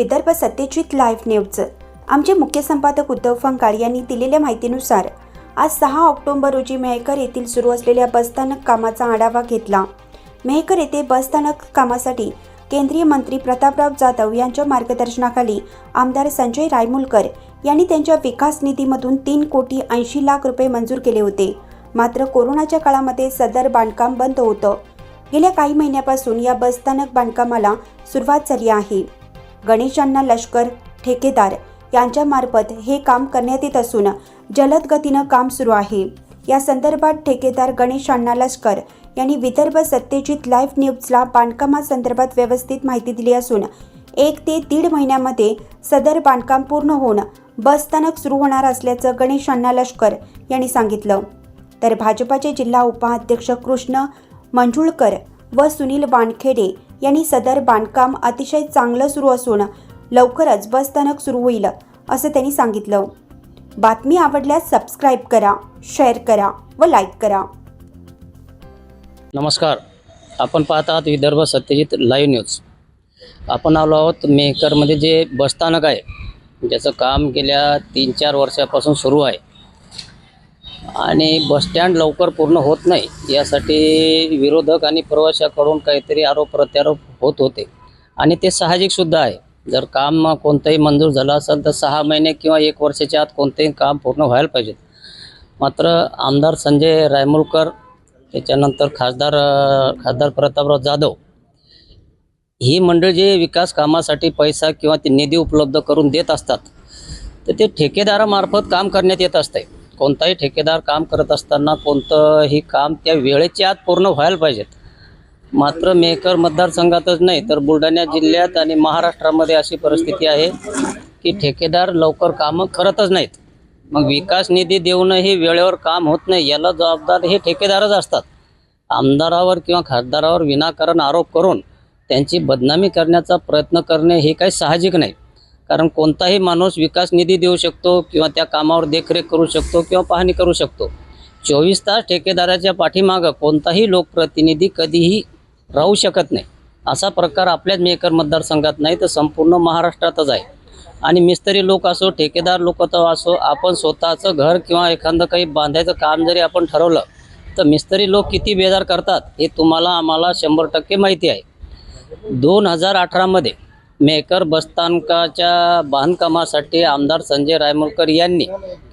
Vidarbha Satyajit live news आमचे मुख्य संपादक उद्धव फंकाळ यांनी दिलेल्या माहितीनुसार आज सहा ऑक्टोबर रोजी मेहकर येथील सुरू असलेल्या बसस्थानक कामाचा आढावा घेतला. मेहकर येथे बसस्थानक कामासाठी केंद्रीय मंत्री प्रतापराव जाधव यांच्या मार्गदर्शनाखाली आमदार संजय रायमुलकर यांनी त्यांच्या विकास निधीमधून तीन कोटी ऐंशी लाख रुपये मंजूर केले होते. मात्र कोरोनाच्या काळामध्ये सदर बांधकाम बंद होतं. गेल्या काही महिन्यापासून या बसस्थानक बांधकामाला सुरुवात झाली आहे. गणेशांना लष्कर ठेकेदार यांच्यामार्फत हे काम करण्यात येत असून जलद गतीनं काम सुरू आहे. या संदर्भात ठेकेदार गणेश अण्णा लष्कर यांनी विदर्भ सत्यजित लाईव्ह न्यूजला बांधकामासंदर्भात व्यवस्थित माहिती दिली असून एक ते दीड महिन्यामध्ये सदर बांधकाम पूर्ण होऊन बसस्थानक सुरू होणार असल्याचं गणेश अण्णा लष्कर यांनी सांगितलं. तर भाजपाचे जिल्हा उपाध्यक्ष कृष्ण मंजुळकर व सुनील वानखेडे यांनी सदर बांधकाम अतिशय चांगलं सुरू असून लवकरच बसस्थानक सुरू होईल असं त्यांनी सांगितलं. बातमी आवडल्यास सबस्क्राईब करा शेअर करा व लाईक करा. नमस्कार. आपण पाहत आहात विदर्भ सत्यजित लाईव्ह न्यूज आपण आलो आहोत मेहकरमध्ये जे बसस्थानक आहे ज्याचं काम गेल्या तीन चार वर्षापासून सुरू आहे. आणि बसस्टँड लवकर पूर्ण होत नाही. यासाठी विरोधक आणि प्रवाशाकडून काहीतरी आरोप प्रत्यारोप होत होते. आणि ते साहजिकसुद्धा आहे. जर काम कोणतंही मंजूर झालं असेल तर सहा महिने किंवा एक वर्षाच्या आत कोणतंही काम पूर्ण व्हायला पाहिजे. मात्र आमदार संजय रायमुलकर त्याच्यानंतर खासदार खासदार प्रतापराव जाधव ही मंडळ जे विकास कामासाठी पैसा किंवा ते निधी उपलब्ध करून देत असतात तर ते ठेकेदारामार्फत काम करण्यात येत असते कोणताही ठेकेदार काम करत असताना कोणतंही काम त्या वेळेच्या आत पूर्ण व्हायला पाहिजेत. मात्र मेहकर मतदारसंघातच नाही तर बुलढाणा जिल्ह्यात आणि महाराष्ट्रामध्ये अशी परिस्थिती आहे की ठेकेदार लवकर कामं करतच नाहीत. मग विकास निधी देऊनही वेळेवर काम होत नाही याला जबाबदार हे ठेकेदारच असतात. आमदारावर किंवा खासदारावर विनाकारण आरोप करून त्यांची बदनामी करण्याचा प्रयत्न करणे हे काही साहजिक नाही. कारण कोणताही माणूस विकास निधी देऊ शकतो किंवा त्या कामावर देखरेख करू शकतो किंवा पाहणी करू शकतो. चोवीस तास ठेकेदाराच्या पाठीमागं कोणताही लोकप्रतिनिधी कधीही राहू शकत नाही. असा प्रकार आपल्याच मेकर मतदारसंघात नाही तर संपूर्ण महाराष्ट्रातच आहे. आणि मिस्त्री लोक असो ठेकेदार लोक तर असो आपण स्वतःचं घर किंवा एखादं काही बांधायचं काम जरी आपण ठरवलं तर मिस्त्री लोक किती बेजार करतात हे तुम्हाला आम्हाला शंभर टक्के माहिती आहे. दोन हजार अठरामध्ये मेकर बसस्थानकाच्या बांधकामासाठी आमदार संजय रायमोलकर यांनी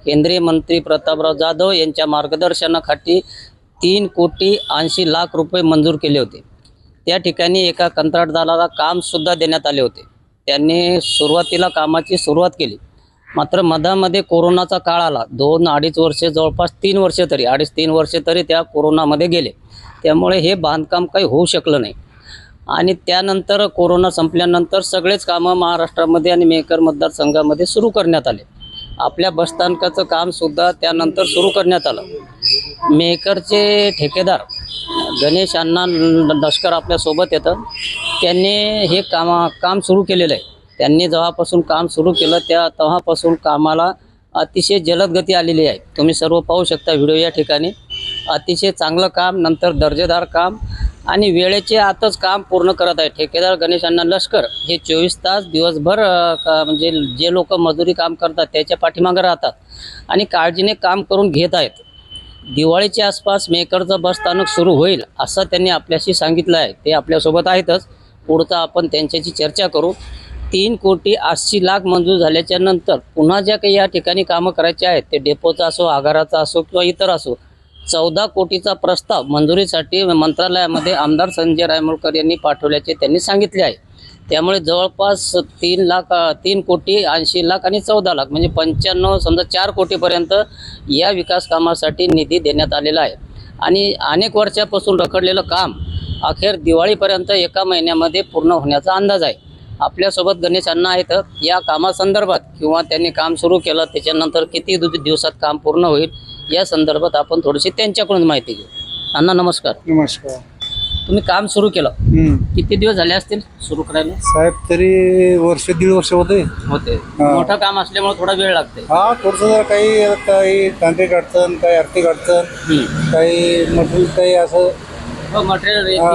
केंद्रीय मंत्री प्रतापराव जाधव यांच्या मार्गदर्शनाखाली तीन कोटी ऐंशी लाख रुपये मंजूर केले होते. त्या ठिकाणी एका कंत्राटदाराला कामसुद्धा देण्यात आले होते. त्यांनी सुरुवातीला कामाची सुरुवात केली. मात्र मधामध्ये कोरोनाचा काळ आला. दोन अडीच वर्षे जवळपास तीन वर्षे तरी अडीच तीन वर्षे तरी त्या कोरोनामध्ये गेले. त्यामुळे हे बांधकाम काही होऊ शकलं नाही. आणि त्यानंतर कोरोना संपल्यानंतर सगळेच कामं महाराष्ट्रामध्ये आणि मेकर मतदारसंघामध्ये सुरू करण्यात आले. आपल्या बसस्थानकाचं कामसुद्धा त्यानंतर सुरू करण्यात आलं. मेकरचे ठेकेदार गणेश अण्णा लष्कर आपल्यासोबत येतं. त्यांनी हे कामा काम सुरू केलेलं आहे. त्यांनी जेव्हापासून काम सुरू केलं त्या तेव्हापासून कामाला अतिशय जलद गती आलेली आहे. तुम्ही सर्व पाहू शकता व्हिडिओ या ठिकाणी. अतिशय चांगलं काम नंतर दर्जेदार काम आणि वेळेचे आतच काम पूर्ण करत आहे. ठेकेदार गणेश अण्णा लष्कर हे चोवीस तास दिवसभर का म्हणजे जे लोक मजुरी काम करतात त्याच्या पाठीमागं राहतात आणि काळजीने काम करून घेत आहेत. दिवाळीच्या आसपास मेकरचं बस स्थानक सुरू होईल असं त्यांनी आपल्याशी सांगितलं आहे. ते आपल्यासोबत आहेतच. पुढचं आपण त्यांच्याशी चर्चा करू. तीन कोटी आठशे लाख मंजूर झाल्याच्यानंतर पुन्हा ज्या काही या ठिकाणी कामं करायचे आहेत ते डेपोचा असो आगाराचा असो किंवा इतर असो चौदा कोटीचा प्रस्ताव मंजुरीसाठी मंत्रालयामध्ये आमदार संजय रायमोळकर यांनी पाठवल्याचे त्यांनी सांगितले आहे. त्यामुळे जवळपास तीन लाख तीन कोटी ऐंशी लाख आणि चौदा लाख म्हणजे पंच्याण्णव समजा चार कोटीपर्यंत या विकास कामासाठी निधी देण्यात आलेला आहे. आणि अनेक वर्षापासून रखडलेलं काम अखेर दिवाळीपर्यंत एका महिन्यामध्ये पूर्ण होण्याचा अंदाज आहे. आपल्यासोबत गणेश अण्णा आहेत. या कामासंदर्भात किंवा त्यांनी काम सुरू केलं त्याच्यानंतर किती दु- दिवसात काम पूर्ण होईल या संदर्भात आपण थोडीशी त्यांच्याकडून माहिती घेऊ. अण्णा नमस्कार. नमस्कार. तुम्ही काम सुरू केलं. किती दिवस झाले असतील सुरू करायला? साहेब तरी वर्ष दीड वर्ष होते. होते. मोठं काम असल्यामुळे थोडा वेळ लागते. हा थोडस जरा काही काही तांत्रिक अडचण काही आर्थिक अडचण काही मटेरियल काही असं. मटेरियल हा.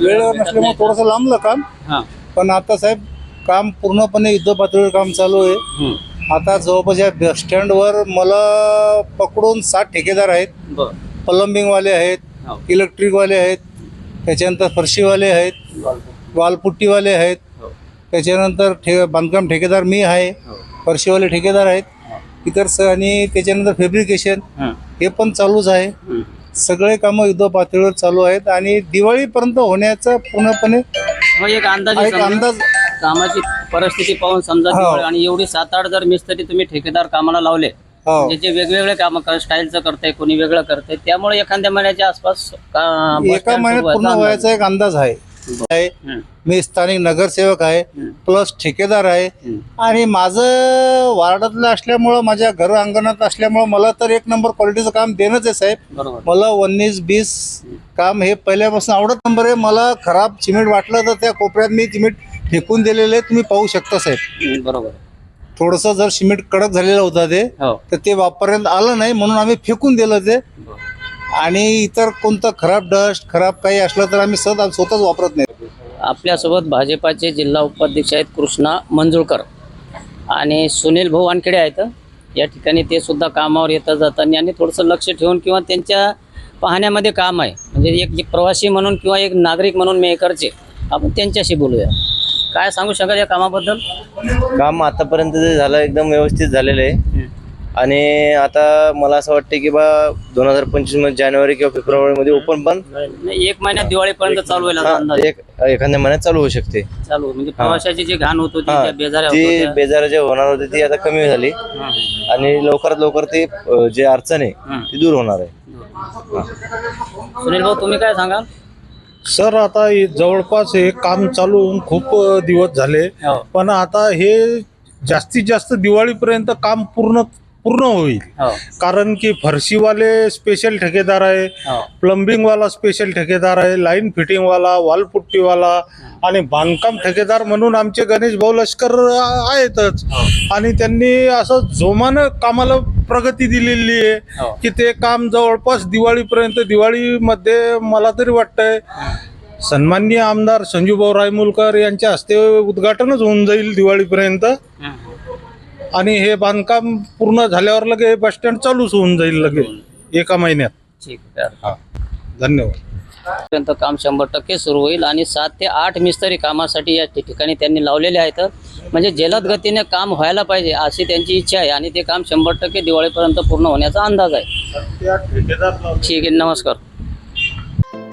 वेळेवर नसल्यामुळे थोडंसं लांबलं काम. हा. पण आता साहेब काम पूर्णपणे युद्ध पातळीवर काम चालू आहे. आता जवळपास या बस स्टँडवर मला पकडून सात ठेकेदार आहेत बर प्लंबिंगवाले आहेत हो. इलेक्ट्रिकवाले आहेत त्याच्यानंतर फरशीवाले आहेत वालपुट्टीवाले आहेत हो. त्याच्यानंतर ठे बांधकाम ठेकेदार मी आहे हो. फरशीवाले ठेकेदार आहेत इतर स आणि त्याच्यानंतर फॅब्रिकेशन हं. हे पण चालूच आहे हं. सगळे कामं युद्ध पातळीवर चालू आहेत आणि दिवाळीपर्यंत होण्याचा पूर्णपणे मग एक अंदाज एक अंदाज कामाची परिस्थिती पाहून समजा हो. आणि एवढी सात आठ जर मिस्त्री तुम्ही ठेकेदार कामाला लावले हो म्हणजे जे वेगवेगळे काम स्टाईलचं करते कोणी वेगळं करते त्यामुळे एखाद्या महिन्याच्या आसपास का- बस एका महिन्यात सुरू पूर्ण व्हायचा व्हायचा एक अंदाज आहे अंदाज. आहे. मी स्थानिक नगरसेवक आहे. प्लस ठेकेदार आहे. आणि माझं वार्डातलं असल्यामुळं माझ्या घर अंगणात असल्यामुळं मला तर एक नंबर क्वालिटीचं काम देणंच आहे साहेब बरोबर मला वन्नीस बीस काम हे पहिल्यापासून आवडत नंबर आहे मला खराब सिमेंट वाटलं तर त्या कोपऱ्यात मी सिमेंट फेकून दिलेलं तुम्ही पाहू शकता साहेब. बरोबर. थोडंसं जर सिमेंट कडक झालेलं होतं ते हो. तर ते वापरण्यात आलं नाही म्हणून आम्ही फेकून दिलं ते. आणि इतर कोणतं खराब डस्ट खराब काही असलं तर आम्ही सहज स्वतःच वापरत नाही. आपल्यासोबत भाजपाचे जिल्हा उपाध्यक्ष आहेत कृष्णा मंजुळकर आणि सुनील भाऊ वानखेडे आहेत. या ठिकाणी ते सुद्धा कामावर येता जाताना आणि थोडंसं लक्ष ठेवून किंवा त्यांच्या पाहण्यामध्ये काम आहे. म्हणजे एक एक प्रवासी म्हणून किंवा एक नागरिक म्हणून मेकरचे आपण त्यांच्याशी बोलूया. काय सांगू शकाल या कामाबद्दल? काम आतापर्यंत जे झालं एकदम व्यवस्थित झालेलं आहे. आणि आता मला असं वाटतं की बा दोन हजार पंचवीसमध्ये जानेवारी किंवा फेब्रुवारीमध्ये ओपन पण नाही एक महिन्यात दिवाळीपर्यंत चालू होईल असा अंदाज. एक एखाद्या महिन्यात चालू होऊ शकते. चालू म्हणजे प्रवाशाची जी घाण होत होती हा त्या बेजाऱ्या होत ती होत्या. बेजार जे होणार होती ती आता कमी झाली. हा, आणि लवकरात लवकर ते अ, जे अडचण आहे हा. ती दूर होणार आहे. सुनील भाऊ तुम्ही काय सांगाल? सर आता हे जवळपास हे काम चालू होऊन खूप दिवस झाले. हो. पण आता हे जास्तीत जास्त दिवाळीपर्यंत काम पूर्ण पूर्ण होईल. हो. कारण की फरशीवाले स्पेशल ठेकेदार आहे हो. प्लंबिंगवाला स्पेशल ठेकेदार आहे लाईन फिटिंगवाला वॉलपुट्टीवाला आणि बांधकाम ठेकेदार म्हणून आमचे गणेश भाऊ लष्कर आ- आहेतच. आणि त्यांनी असं जोमानं कामाला प्रगती दिलेली हो. आहे की ते काम जवळपास दिवाळीपर्यंत दिवाळीमध्ये मला तरी वाटतंय सन्माननीय आमदार संजूभाऊ रायमुलकर यांच्या हस्ते उद्घाटनच होऊन जाईल दिवाळीपर्यंत. हं. आणि हे बांधकाम पूर्ण झाल्यावर लगे हे बस स्टँड चालूच होऊन जाईल लगे एका महिन्यात. ठीक धन्यवाद. पर्यंत काम शंभर टक्के सुरू होईल आणि सात ते आठ मिस्त्री कामासाठी या ठिकाणी त्यांनी लावलेले आहेत. म्हणजे जलद गतीने काम व्हायला पाहिजे अशी त्यांची इच्छा आहे आणि ते काम शंभर टक्के दिवाळीपर्यंत पूर्ण होण्याचा अंदाज आहे. ठीक आहे नमस्कार.